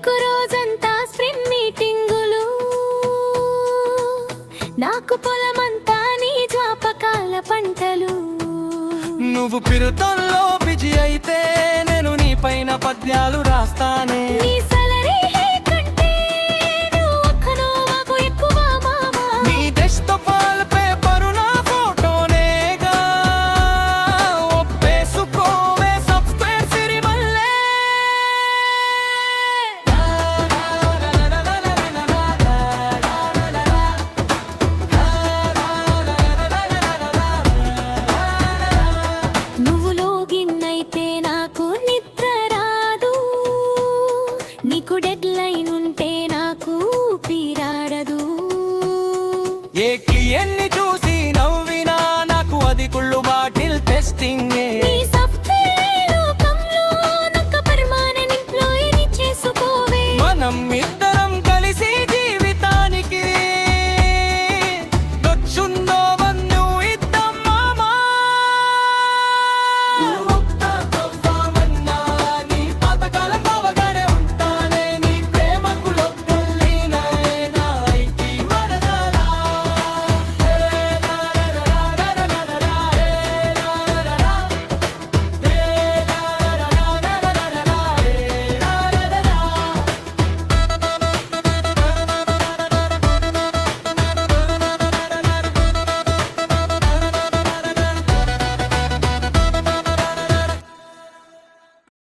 నీకు రోజంతా స్ప్రిన్ మీటింగులు. నాకు పొలమంతా నీ జ్వాపకాల పంటలు. నువ్వు పిరుతంలో బిజీ అయితే నేను నీ పైన పద్యాలు రాస్తాను. ఏ క్లియన్ని చూసి నవ్వినా నాకు అది కుళ్ళు బాటిల్ టెస్టింగ్